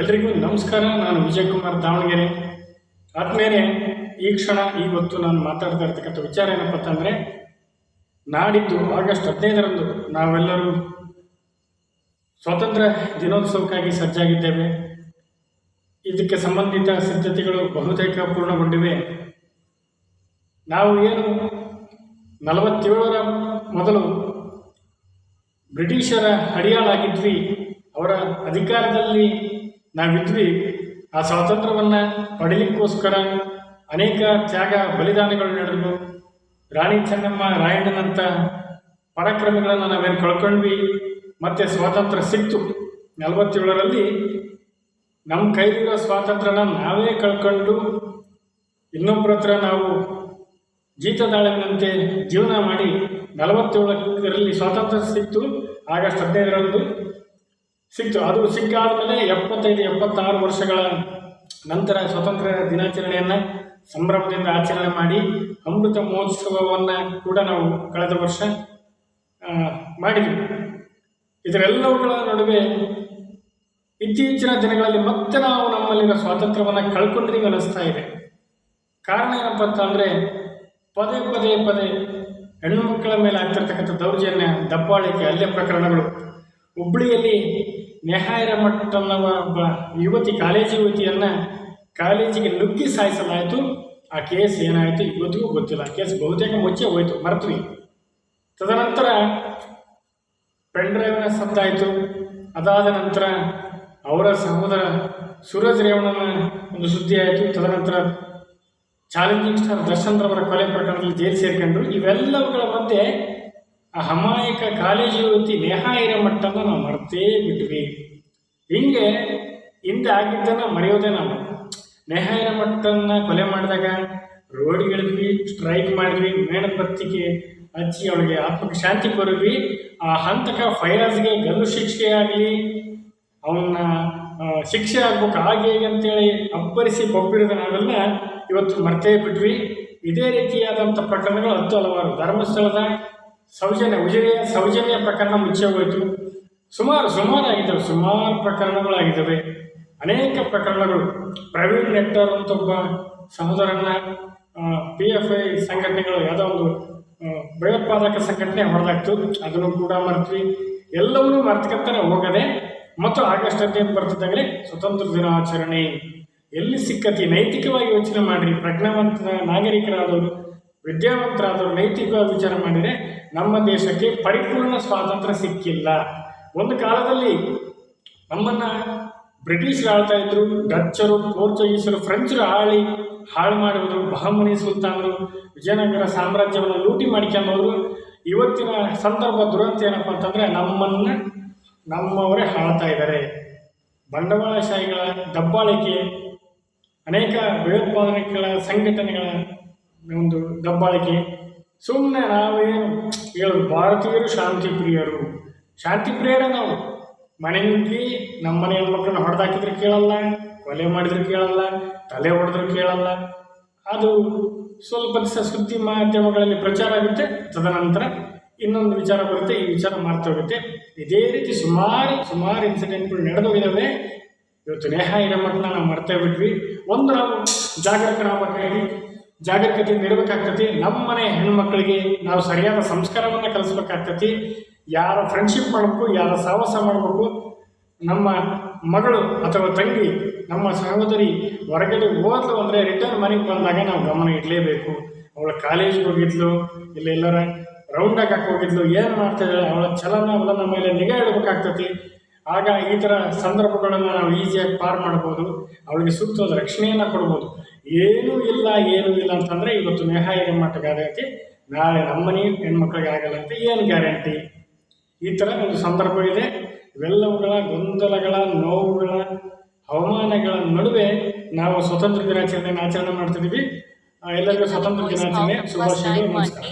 ಎಲ್ರಿಗೂ ನಮಸ್ಕಾರ, ನಾನು ವಿಜಯಕುಮಾರ್ ದಾವಣಗೆರೆ. ಆದ್ಮೇಲೆ ಈ ಕ್ಷಣ ಇವತ್ತು ನಾನು ಮಾತಾಡ್ತಾ ಇರ್ತಕ್ಕಂಥ ವಿಚಾರ ಏನಪ್ಪ ಅಂತಂದರೆ, ನಾಡಿದ್ದು ಆಗಸ್ಟ್ ಹದಿನೈದರಂದು ನಾವೆಲ್ಲರೂ ಸ್ವಾತಂತ್ರ್ಯ ದಿನೋತ್ಸವಕ್ಕಾಗಿ ಸಜ್ಜಾಗಿದ್ದೇವೆ. ಇದಕ್ಕೆ ಸಂಬಂಧಿತ ಸಿದ್ಧತೆಗಳು ಬಹುತೇಕ ಪೂರ್ಣಗೊಂಡಿವೆ. ನಾವು ಏನು ನಲವತ್ತೇಳರ ಮೊದಲು ಬ್ರಿಟಿಷರ ಅಡಿಯಾಳಾಗಿದ್ವಿ, ಅವರ ಅಧಿಕಾರದಲ್ಲಿ ನಾವಿದ್ವಿ ಆ ಸ್ವಾತಂತ್ರ್ಯವನ್ನು ಪಡೀಲಿಕ್ಕೋಸ್ಕರ ಅನೇಕ ತ್ಯಾಗ ಬಲಿದಾನಗಳು ನಡೆದವು. ರಾಣಿ ಚೆನ್ನಮ್ಮ ರಾಯಣ್ಣನಂಥ ಪರಾಕ್ರಮಿಗಳನ್ನು ನಾವೇನು ಕಳ್ಕೊಂಡ್ವಿ, ಮತ್ತೆ ಸ್ವಾತಂತ್ರ್ಯ ಸಿಕ್ತು. ನಲವತ್ತೇಳರಲ್ಲಿ ನಮ್ಮ ಕೈಲಿರೋ ಸ್ವಾತಂತ್ರ್ಯನ ನಾವೇ ಕಳ್ಕೊಂಡು ಇನ್ನೊಬ್ಬರ ಹತ್ರ ನಾವು ಜೀತದಾಳಿನಂತೆ ಜೀವನ ಮಾಡಿ ನಲವತ್ತೇಳರಲ್ಲಿ ಸ್ವಾತಂತ್ರ್ಯ ಸಿಕ್ತು. ಆಗಸ್ಟ್ ಹದಿನೈದರಂದು ಸಿಕ್ತು. ಅದು ಸಿಕ್ಕಾದ ಮೇಲೆ ಎಪ್ಪತ್ತೈದು, ಎಪ್ಪತ್ತಾರು ವರ್ಷಗಳ ನಂತರ ಸ್ವತಂತ್ರ ದಿನಾಚರಣೆಯನ್ನು ಸಂಭ್ರಮದಿಂದ ಆಚರಣೆ ಮಾಡಿ ಅಮೃತ ಮಹೋತ್ಸವವನ್ನು ಕೂಡ ನಾವು ಕಳೆದ ವರ್ಷ ಮಾಡಿದ್ವಿ. ಇದರೆಲ್ಲವುಗಳ ನಡುವೆ ಇತ್ತೀಚಿನ ದಿನಗಳಲ್ಲಿ ಮತ್ತೆ ನಾವು ನಮ್ಮಲ್ಲಿನ ಸ್ವಾತಂತ್ರ್ಯವನ್ನು ಕಳ್ಕೊಂಡಿದ್ದೀವಿ ಅನ್ನಿಸ್ತಾ ಇದೆ. ಕಾರಣ ಏನಪ್ಪ ಅಂತಂದರೆ ಪದೇ ಪದೇ ಪದೇ ಹೆಣ್ಣು ಮಕ್ಕಳ ಮೇಲೆ ಆಗ್ತಿರ್ತಕ್ಕಂಥ ದೌರ್ಜನ್ಯ, ದಬ್ಬಾಳಿಕೆ ಅಲ್ಲೇ ಪ್ರಕರಣಗಳು ಹುಬ್ಬಳ್ಳಿಯಲ್ಲಿ ನೆಹಾಯರ ಮಠ ಅನ್ನುವ ಒಬ್ಬ ಯುವತಿ, ಕಾಲೇಜು ಯುವತಿಯನ್ನು ಕಾಲೇಜಿಗೆ ನುಗ್ಗಿ ಸಾಯಿಸಲಾಯಿತು. ಆ ಕೇಸ್ ಏನಾಯಿತು ಇವತ್ತಿಗೂ ಗೊತ್ತಿಲ್ಲ. ಕೇಸ್ ಬಹುತೇಕ ಮುಚ್ಚೆ ಹೋಯಿತು. ಮರೆತ್ವಿ. ತದನಂತರ ಪೆಂಡ್ರೈವ್ನ ಸತ್ತಾಯಿತು ಅದಾದ ನಂತರ ಅವರ ಸಹೋದರ ಸೂರಜ್ ರೇವಣ್ಣನ ಒಂದು ಸುದ್ದಿ ಆಯಿತು. ತದನಂತರ ಚಾಲೆಂಜಿಂಗ್ ಸ್ಟಾರ್ ದರ್ಶನ್ ರವರ ಕೊಲೆ ಪ್ರಕರಣದಲ್ಲಿ ಜೈಲು ಸೇರ್ಕೊಂಡ್ರು. ಇವೆಲ್ಲವುಗಳ ಮಧ್ಯೆ ಆ ಅಮಾಯಕ ಕಾಲೇಜು ಯುವತಿ ಇರೋ ಹಿರೇಮಠನ ನಾವು ಮರ್ತೇ ಬಿಟ್ವಿ. ಹಿಂಗೆ ಹಿಂದೆ ಆಗಿದ್ದನ್ನು ಮರೆಯೋದೇ ನಾವು ನೇಹಾ ಮಟ್ಟನ್ನ ಕೊಲೆ ಮಾಡಿದಾಗ ರೋಡ್ಗಿಳಿದ್ವಿ, ಸ್ಟ್ರೈಕ್ ಮಾಡಿದ್ವಿ ಮೇಣಬತ್ತಿಗೆ ಹಚ್ಚಿ ಅವಳಿಗೆ ಆತ್ಮಕ್ಕೆ ಶಾಂತಿ ಕೊರಿದ್ವಿ ಆ ಹಂತಕ ಫೈರಾಜ್ಗೆ ಗಲ್ಲು ಶಿಕ್ಷೆ ಆಗಲಿ, ಅವನ್ನ ಶಿಕ್ಷೆ ಆಗ್ಬೇಕು ಹಾಗೆ ಹೀಗೆ ಅಂತೇಳಿ ಅಬ್ಬರಿಸಿ ಬೊಬ್ಬಿರಿದ ನಾವೆಲ್ಲ ಇವತ್ತು ಮರ್ತೇ ಬಿಟ್ವಿ. ಇದೇ ರೀತಿಯಾದಂಥ ಪ್ರಕರಣಗಳು ಹತ್ತು ಹಲವಾರು ಧರ್ಮಸ್ಥಳದ ಸೌಜನ್ಯ, ವಿಜಯ, ಸೌಜನ್ಯ ಪ್ರಕರಣ ಮುಚ್ಚೆ ಹೋಯಿತು. ಸುಮಾರು ಸುಮಾರು ಆಗಿದ್ದಾವೆ ಸುಮಾರು ಪ್ರಕರಣಗಳಾಗಿದ್ದಾವೆ. ಅನೇಕ ಪ್ರಕರಣಗಳು. ಪ್ರವೀಣ್ ನೆಟ್ಟರ್ ಅಂತ ಒಬ್ಬ ಸಹೋದರನ್ನ ಪಿ ಎಫ್ ಐ ಸಂಘಟನೆಗಳು ಯಾವುದೋ ಒಂದು ಭಯೋತ್ಪಾದಕ ಸಂಘಟನೆ ಹೊರದಾಗ್ತು. ಅದನ್ನು ಕೂಡ ಮರೆತ್ವಿ. ಎಲ್ಲವನ್ನೂ ಮರ್ತ್ಕೊಂತಾನೆ ಹೋಗದೆ, ಮತ್ತು ಆಗಸ್ಟ್ ಹದಿನೈದು ಬರ್ತಿದ್ದಾಗಲೇ ಸ್ವತಂತ್ರ ದಿನಾಚರಣೆ. ಎಲ್ಲಿ ಸಿಕ್ಕತಿ? ನೈತಿಕವಾಗಿ ಯೋಚನೆ ಮಾಡಿರಿ. ಪ್ರಜ್ಞಾವಂತ ನಾಗರಿಕರಾದವರು. ವಿದ್ಯಾವಂತರಾದವರು ನೈತಿಕ ವಿಚಾರ ಮಾಡಿದರೆ ನಮ್ಮ ದೇಶಕ್ಕೆ ಪರಿಪೂರ್ಣ ಸ್ವಾತಂತ್ರ್ಯ ಸಿಕ್ಕಿಲ್ಲ. ಒಂದು ಕಾಲದಲ್ಲಿ ನಮ್ಮನ್ನು ಬ್ರಿಟಿಷರು ಆಳ್ತಾ ಇದ್ರು, ಡಚ್ಚರು, ಪೋರ್ಚುಗೀಸರು, ಫ್ರೆಂಚರು ಆಳಿ ಹಾಳು ಮಾಡುವುದು ಬಹಮನಿ ಸುಲ್ತಾನರು, ವಿಜಯನಗರ ಸಾಮ್ರಾಜ್ಯವನ್ನು ಲೂಟಿ ಮಾಡಿಕೊಂಡವರು. ಇವತ್ತಿನ ಸಂದರ್ಭ ದುರಂತ ಏನಪ್ಪ ಅಂತಂದರೆ ನಮ್ಮನ್ನು ನಮ್ಮವರೇ ಹಾಳ್ತಾ ಇದ್ದಾರೆ. ಬಂಡವಾಳಶಾಹಿಗಳ ದಬ್ಬಾಳಿಕೆ, ಅನೇಕ ಭಯೋತ್ಪಾದನೆಗಳ ಸಂಘಟನೆಗಳ ಒಂದು ದಬ್ಬಾಳಿಕೆ. ಸುಮ್ಮನೆ ನಾವೇನು ಹೇಳೋದು ಭಾರತೀಯರು ಶಾಂತಿ ಪ್ರಿಯರು ಶಾಂತಿ ಪ್ರಿಯರೇ ನಾವು. ಮನೆ ನುಗ್ಗಿ ನಮ್ಮ ಮನೆ ಹೆಣ್ಮಕ್ಳನ್ನ ಹೊಡೆದಾಕಿದ್ರೆ ಕೇಳಲ್ಲ, ಕೊಲೆ ಮಾಡಿದ್ರೆ ಕೇಳಲ್ಲ, ತಲೆ ಹೊಡೆದ್ರೆ ಕೇಳಲ್ಲ. ಅದು ಸ್ವಲ್ಪ ದಿವಸ ಸುದ್ದಿ ಮಾಧ್ಯಮಗಳಲ್ಲಿ ಪ್ರಚಾರ ಆಗುತ್ತೆ, ತದನಂತರ ಇನ್ನೊಂದು ವಿಚಾರ ಬರುತ್ತೆ, ಈ ವಿಚಾರ ಮಾಡ್ತಾ ಮಾರ್ತೋಗುತ್ತೆ ಇದೇ ರೀತಿ ಸುಮಾರು ಸುಮಾರು ಇನ್ಸಿಡೆಂಟ್ಗಳು ನಡೆದೋಗಿದ್ದಾವೆ ಇವತ್ತು ನೇಹ ಹಿರೇಮಠನ ನಾವು ಮರ್ತೇ ಬಿಟ್ವಿ. ಒಂದು ನಾವು ಜಾಗರೂಕರಾಗಬೇಕಾಗಿ ಜಾಗರೂಕತೆಯಿಂದ ನೀಡಬೇಕಾಗ್ತತಿ. ನಮ್ಮ ಮನೆ ಹೆಣ್ಮಕ್ಳಿಗೆ ನಾವು ಸರಿಯಾದ ಸಂಸ್ಕಾರವನ್ನು ಕಲಿಸ್ಬೇಕಾಗ್ತತಿ. ಯಾರ ಫ್ರೆಂಡ್ಶಿಪ್ ಮಾಡಬೇಕು, ಯಾರ ಸಹವಾಸ ಮಾಡಬೇಕು, ನಮ್ಮ ಮಗಳು ಅಥವಾ ತಂಗಿ, ನಮ್ಮ ಸಹೋದರಿ ಹೊರಗಡೆ ಹೋದ್ಲು ಅಂದರೆ ರಿಟರ್ನ್ ಮನೆಗೆ ಬಂದಾಗ ನಾವು ಗಮನ ಇಡಲೇಬೇಕು. ಅವಳ ಕಾಲೇಜ್ಗೆ ಹೋಗಿದ್ಲು, ಇಲ್ಲ ಎಲ್ಲರ ರೌಂಡಾಗಿ ಹಾಕಿ ಹೋಗಿದ್ಲು, ಏನು ಮಾಡ್ತಿದ್ದಾಳೆ ಅವಳ ಚಲನ ನಮ್ಮ ಮೇಲೆ ನಿಗಾ ಇಡಬೇಕಾಗ್ತತಿ. ಆಗ ಈ ಥರ ಸಂದರ್ಭಗಳನ್ನು ನಾವು ಈಸಿಯಾಗಿ ಪಾರ್ ಮಾಡ್ಬೋದು. ಅವಳಿಗೆ ಸೂಕ್ತವಾದ ರಕ್ಷಣೆಯನ್ನು ಕೊಡ್ಬೋದು. ಏನೂ ಇಲ್ಲ ಏನೂ ಇಲ್ಲ ಅಂತಂದರೆ ಇವತ್ತು ನೇಹ ಹಿರೇಮಠಗೆ ಗ್ಯಾರಂಟಿ? ನಾಳೆ ನಮ್ಮನೆ ಹೆಣ್ಮಕ್ಳಿಗೆ ಆಗಲ್ಲ ಅಂತ ಏನು ಗ್ಯಾರಂಟಿ? ಈ ಥರ ಒಂದು ಸಂದರ್ಭ ಇದೆ. ಇವೆಲ್ಲವುಗಳ ಗೊಂದಲಗಳ ನೋವುಗಳ ಹವಾಮಾನಗಳ ನಡುವೆ ನಾವು ಸ್ವತಂತ್ರ ದಿನಾಚರಣೆಯನ್ನು ಆಚರಣೆ ಮಾಡ್ತಿದ್ದೀವಿ. ಎಲ್ಲರಿಗೂ ಸ್ವತಂತ್ರ ದಿನಾಚರಣೆ. ಶುಭಾಶಯಗಳು. ನಮಸ್ಕಾರ.